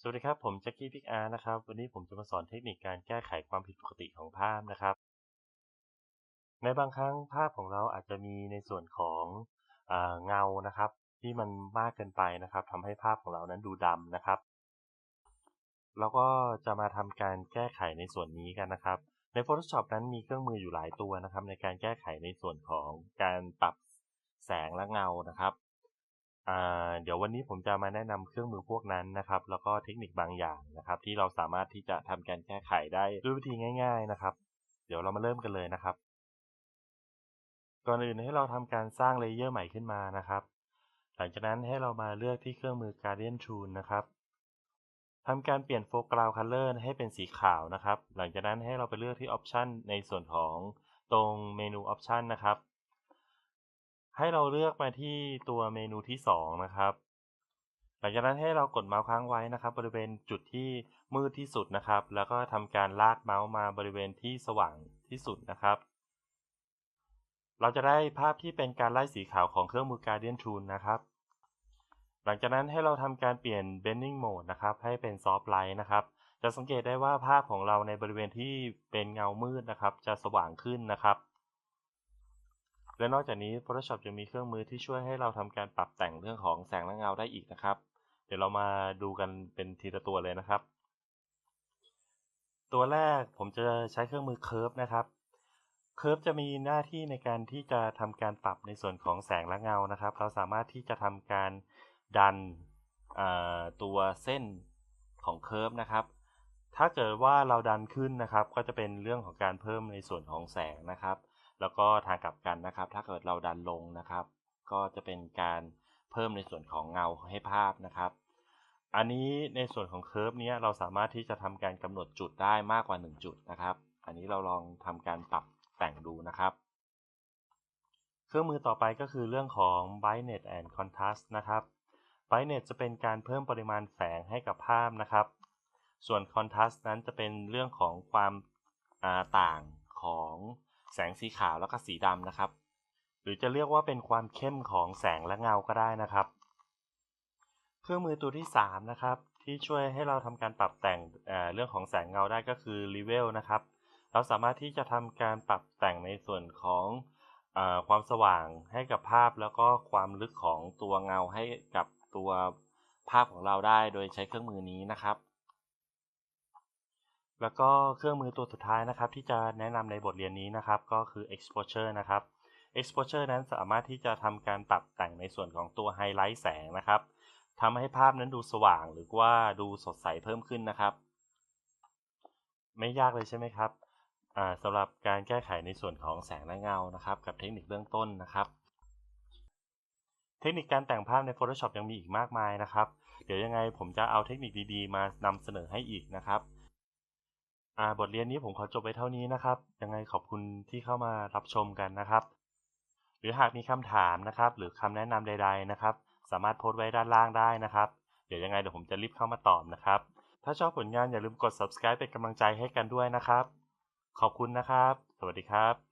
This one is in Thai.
สวัสดีครับ ผมแจ็คกี้พิกอาร์นะครับ วันนี้ผมจะมาสอนเทคนิคการแก้ไขความผิดปกติของภาพนะครับ ในบางครั้งภาพของเราอาจจะมีในส่วนของอเงานะครับ ที่มันมากเกินไปนะครับทำให้ภาพของเรานั้นดูดำนะครับเราก็จะมาทำการแก้ไขในส่วนนี้กันนะครับ ใน Photoshop นั้นมีเครื่องมืออยู่หลายตัวนะครับ ในการแก้ไขในส่วนของการปรับแสงและเงานะครับ เดี๋ยววันนี้ผมจะมาแนะนำเครื่องมือพวกนั้นนะครับ แล้วก็เทคนิคบางอย่างนะครับ ที่เราสามารถที่จะทำการแก้ไขได้ด้วยวิธีง่าย ๆนะครับ เดี๋ยวเรามาเริ่มกันเลยนะครับ ก่อนอื่นให้เราทำการสร้างเลเยอร์ใหม่ขึ้นมานะครับ หลังจากนั้นให้เรามาเลือกที่เครื่องมือ Guardian Tool นะครับทำการเปลี่ยน foreground color ให้เป็นสีขาวนะครับ หลังจากนั้นให้เราไปเลือกที่ option ในส่วนของตรงเมนู option นะครับ ให้เราเลือกมาที่ตัวเมนูที่ 2 นะครับ หลังจากนั้นให้เรากดเมาส์ค้างไว้นะครับ บริเวณจุดที่มืดที่สุดนะครับ แล้วก็ทำการลากเมาส์มาบริเวณที่สว่างที่สุดนะครับ เราจะได้ภาพที่เป็นการไล่สีขาวของเครื่องมือ Guardian Tool นะครับ หลังจากนั้นให้เราทำการเปลี่ยน Bending Mode นะครับ ให้เป็น Soft Light นะครับ จะสังเกตได้ว่าภาพของเราในบริเวณที่เป็นเงามืดนะครับ จะสว่างขึ้นนะครับ และนอกจากนี้ Photoshop จะมีเครื่องมือที่ช่วยให้เราทำการปรับแต่งเรื่องของแสงและเงาได้อีกนะครับ เดี๋ยวเรามาดูกันเป็นทีละตัวเลยนะครับ ตัวแรกผมจะใช้เครื่องมือ Curve นะครับ Curve จะมีหน้าที่ในการที่จะทำการปรับในส่วนของแสงและเงานะครับ เราสามารถที่จะทำการดันตัวเส้นของ Curve นะครับถ้าเกิดว่าเราดันขึ้นนะครับ ก็จะเป็นเรื่องของการเพิ่มในส่วนของแสงนะครับ แล้วก็ทางกลับกันนะครับ ถ้าเกิดเราดันลงนะครับ ก็จะเป็นการเพิ่มในส่วนของเงาให้ภาพนะครับ อันนี้ในส่วนของเคอร์ฟนี้เราสามารถที่จะทำการกำหนดจุดได้มากกว่า 1 จุดนะครับ อันนี้เราลองทำการปรับแต่งดูนะครับ เครื่องมือต่อไปก็คือเรื่องของ brightness and contrast นะครับ brightness จะเป็นการเพิ่มปริมาณแสงให้กับภาพนะครับ ส่วน contrast นั้นจะเป็นเรื่องของความต่างของ แสงสีขาวแล้วก็สีดำนะครับ หรือจะเรียกว่าเป็นความเข้มของแสงและเงาก็ได้นะครับ เครื่องมือตัวที่3นะครับที่ช่วยให้เราทำการปรับแต่งเเรื่องของแสงเงาได้ก็คือ Level นะครับ เราสามารถที่จะทำการปรับแต่งในส่วนของอความสว่างให้กับภาพแล้วก็ความลึกของตัวเงาให้กับตัวภาพของเราได้โดยใช้เครื่องมือนี้นะครับ แล้วก็เครื่องมือตัวสุดท้ายนะครับที่จะแนะนำในบทเรียนนี้นะครับก็คือ exposure นะครับ exposure นั้นสามารถที่จะทำการปรับแต่งในส่วนของตัวไฮไลท์แสงนะครับทำให้ภาพนั้นดูสว่างหรือว่าดูสดใสเพิ่มขึ้นนะครับ ไม่ยากเลยใช่ไหมครับสำหรับการแก้ไขในส่วนของแสงและเงานะครับ กับเทคนิคเบื้องต้นนะครับ เทคนิคการแต่งภาพใน Photoshop ยังมีอีกมากมายนะครับ เดี๋ยวยังไงผมจะเอาเทคนิคดีๆ มานำเสนอให้อีกนะครับ อ่าบทเรียนนี้ผมขอจบไปเท่านี้นะครับ ยังไงขอบคุณที่เข้ามารับชมกันนะครับ หรือหากมีคำถามนะครับ หรือคำแนะนำใด ๆนะครับ สามารถโพสต์ไว้ด้านล่างได้นะครับ เดี๋ยวยังไงเดี๋ยวผมจะรีบเข้ามาตอบนะครับ ถ้าชอบผลงานอย่าลืมกด subscribe เป็นกำลังใจให้กันด้วยนะครับ ขอบคุณนะครับ สวัสดีครับ